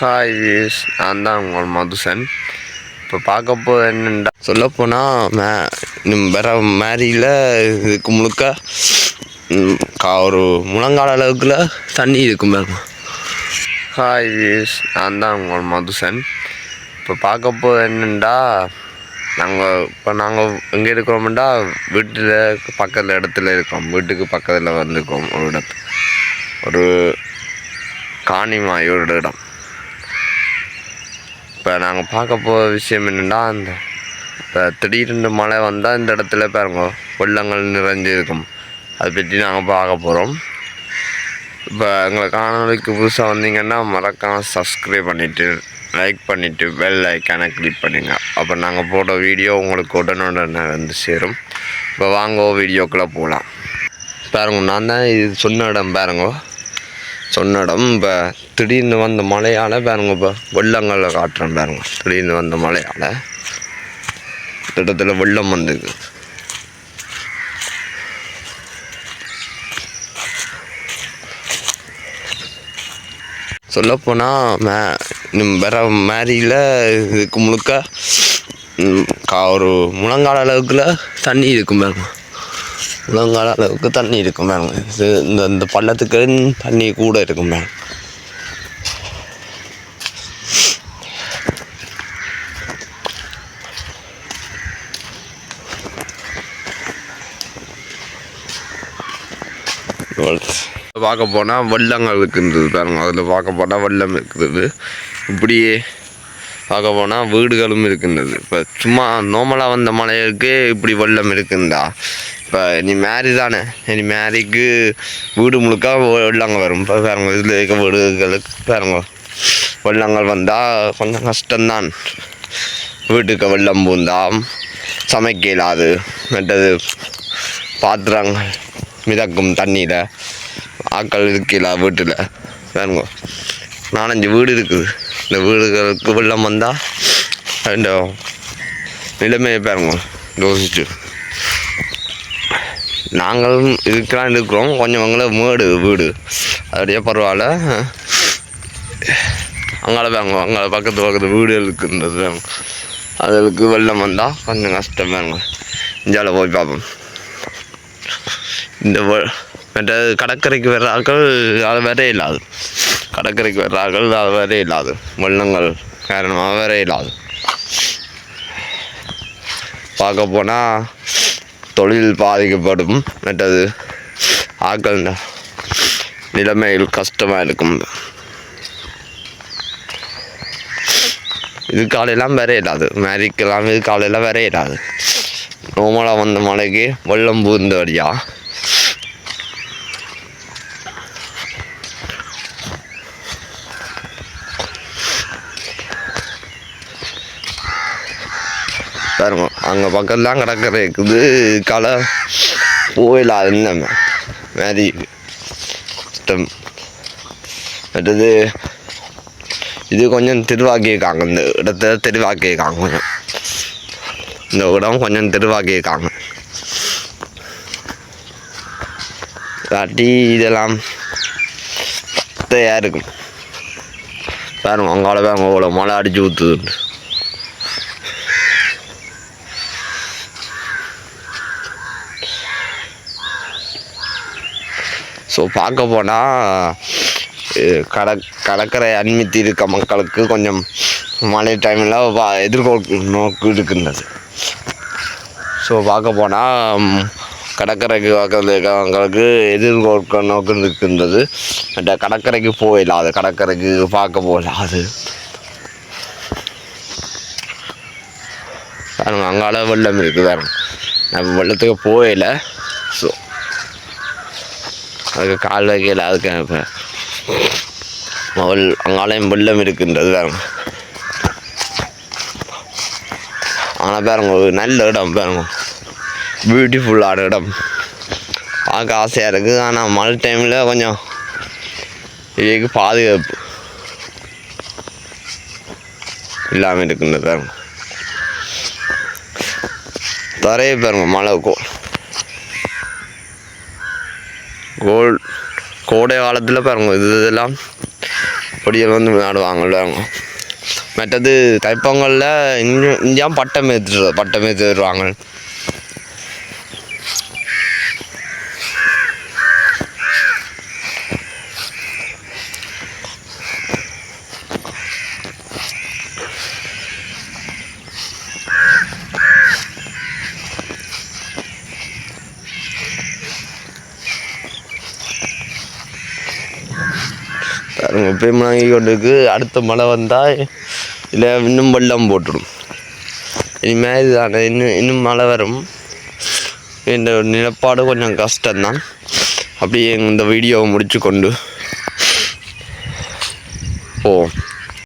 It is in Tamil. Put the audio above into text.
ஹாய் வியூஸ் நான் தான் உங்கள் மதுசன். இப்போ பார்க்க போ என்னென்னா சொல்லப்போனால் மே இன்னும் வேற மேரியில் இதுக்கு முழுக்க கா ஒரு முழங்கால அளவுக்குள்ள தண்ணி இருக்கும் பாருங்க ஹாய் வியூஸ் நான் தான் உங்கள் மதுசன். இப்போ பார்க்க போ என்னென்னா நாங்கள் இப்போ நாங்கள் எங்கே இருக்கிறோம்டா? வீட்டில் பக்கத்தில் இடத்துல இருக்கோம். வீட்டுக்கு பக்கத்தில் வந்திருக்கோம் ஒரு இடத்து. ஒரு காணிமாயோட இடம். இப்போ நாங்கள் பார்க்க போகிற விஷயம் என்னென்னா அந்த இப்போ திடீர்னு மழை வந்தால் இந்த இடத்துல பாருங்க வெள்ளங்கள் நிறைஞ்சு இருக்கும் அதை பற்றி நாங்கள் பார்க்க போகிறோம் இப்போ எங்களை காணொலிக்கு புதுசாக வந்தீங்கன்னா மறக்காம சப்ஸ்கிரைப் பண்ணிவிட்டு லைக் பண்ணிவிட்டு பெல் ஐக்கானை கிளிக் பண்ணுங்க. அப்போ நாங்கள் போடுற வீடியோ உங்களுக்கு உடனுடனே வந்து சேரும். இப்போ வாங்க வீடியோக்குள்ளே போகலாம் பாருங்க நான் தான் இது சொன்ன இடம் பாருங்க. சொன்ன இடம் இப்போ திடீர்னு வந்த மழையால் பாருங்க இப்போ வெள்ளங்களில் காட்டுறேன் பாருங்க. திடீர்னு வந்த மழையால் திட்டத்தில் வெள்ளம் வந்துருக்கு சொல்லப்போனால் மே வர வேற மேரியில் இதுக்கு முழுக்க கா ஒரு முழங்கால அளவுக்குள்ள தண்ணி இருக்கும் பாருங்க. உலங்கால அளவுக்கு தண்ணி இருக்கும் மேம். இது இந்த இந்த பள்ளத்துக்கு தண்ணி கூட இருக்கும் மேம். பார்க்க போனால் வெள்ளங்கள் இருக்கின்றது பாருங்க. அதில் பார்க்க போனால் வெள்ளம் இருக்குது. இப்படியே பார்க்க போனால் வீடுகளும் இருக்கின்றது. இப்போ சும்மா நார்மலாக வந்த மலைகளுக்கு இப்படி வெள்ளம் இருக்குண்டா? இப்போ நீ மேரி தானே. நீ மேரிக்கு வீடு முழுக்க வெள்ளங்கள் வரும். இப்போ பாருங்க இதில் இருக்க வீடுகளுக்கு பாருங்க வெள்ளங்கள் வந்தால் கொஞ்சம் கஷ்டம்தான். வீட்டுக்கு வெள்ளம் பூந்தாம். சமைக்க இல்லாது மற்றது பாத்திரங்கள் மிதக்கும் தண்ணியில். ஆக்கள் இருக்கல வீட்டில். பாருங்க நாலஞ்சு வீடு இருக்குது. இந்த வீடுகளுக்கு வெள்ளம் வந்தால் இந்த நிலைமையை பாருங்க. யோசிச்சு. நாங்களும் இதுக்கெல்லாம் இருக்கிறோம் கொஞ்சம் அங்கே மேடு வீடு. அப்படியே பரவாயில்ல. அங்கால பாருங்க அங்கே பக்கத்து பக்கத்து வீடு இருக்குன்றது. அதுக்கு வெள்ளம் வந்தால் கொஞ்சம் கஷ்டம் பாருங்க. இந்தியாவில் போய் பார்ப்போம். இந்த மற்ற கடற்கரைக்கு வர்றார்கள் அது வேறே இல்லாது. கடற்கரைக்கு வர்றார்கள் அது வேறே இல்லாது. வெள்ளங்கள் காரணமாக வேறே இல்லாது. பார்க்க போனால் தொழில் பாதிக்கப்படும். மற்றது ஆட்கள் நிலைமையில் கஷ்டமாக இருக்கும். இது காலையெல்லாம் வரையிடாது மேரிக்கெல்லாம் இது காலையெல்லாம் வரையிடாது இல்லாது நோமலாக வந்த மலைக்கு வெள்ளம் பூந்த பாருங்க அங்கே பக்கத்துலாம் கடற்கரை இருக்குது காலை போயிடலாம் இந்த மாதிரி சிஸ்டம் அடுத்தது இது கொஞ்சம் திருவாக்கியிருக்காங்க இந்த இடத்த தெருவாக்கியிருக்காங்க கொஞ்சம். இந்த இடம் கொஞ்சம் திருவாக்கியிருக்காங்க. இல்லாட்டி இதெல்லாம் பத்தையாக இருக்கும் பாருங்க அங்கால பாருங்க அவ்வளோ மழை அடிச்சு ஊற்றுது ஸோ பார்க்க போனால் கட கடற்கரை அண்மித்து இருக்க மக்களுக்கு கொஞ்சம் மழை டைமில் எதிர்கொள் நோக்கு இருக்கின்றது. ஸோ பார்க்க போனால் கடற்கரைக்கு பக்கத்தில் எதிர்கொள்க எதிர்கொள்க்க நோக்கு இருக்கின்றது. அந்த கடற்கரைக்கு அது கடற்கரைக்கு பார்க்க போகலாது பாருங்க அங்கால வெள்ளம் இருக்குது பாருங்க. நம்ம வெள்ளத்துக்கு போயில ஸோ அதுக்கு கால் வைக்கல அதுக்கு இப்போ அவள் அங்காலையும் வெள்ளம் இருக்கின்றது பாருங்க ஆனால் பாருங்க ஒரு நல்ல இடம் பாருங்க. பியூட்டிஃபுல்லான இடம். பார்க்க ஆசையாக இருக்குது ஆனால் மழை டைமில் கொஞ்சம் இதுக்கு பாதுகாப்பு இல்லாமல் இருக்கின்றது பாருங்க தரையை பாருங்க மழை கோல் கோடை காலத்தில் பாருங்க இது இதெல்லாம் பொடியல் வந்து விளையாடுவாங்கல்ல மற்றது தைப்பொங்கலில் இங்கே இங்கேயும் பட்டம் ஏற்று பட்டம் ஏற்றி வருவாங்க. பாருங்க எப்பயும் முழங்கி கொண்டு இருக்கு அடுத்த மழை வந்தால் இல்லை இன்னும் வெள்ளம் போட்டுடும். இனிமேல் இதுதானே இன்னும் இன்னும் மழை வரும். இந்த நிலப்பாடு கொஞ்சம் கஷ்டம்தான். அப்படியே இந்த வீடியோவை முடிச்சு கொண்டு போவோம்.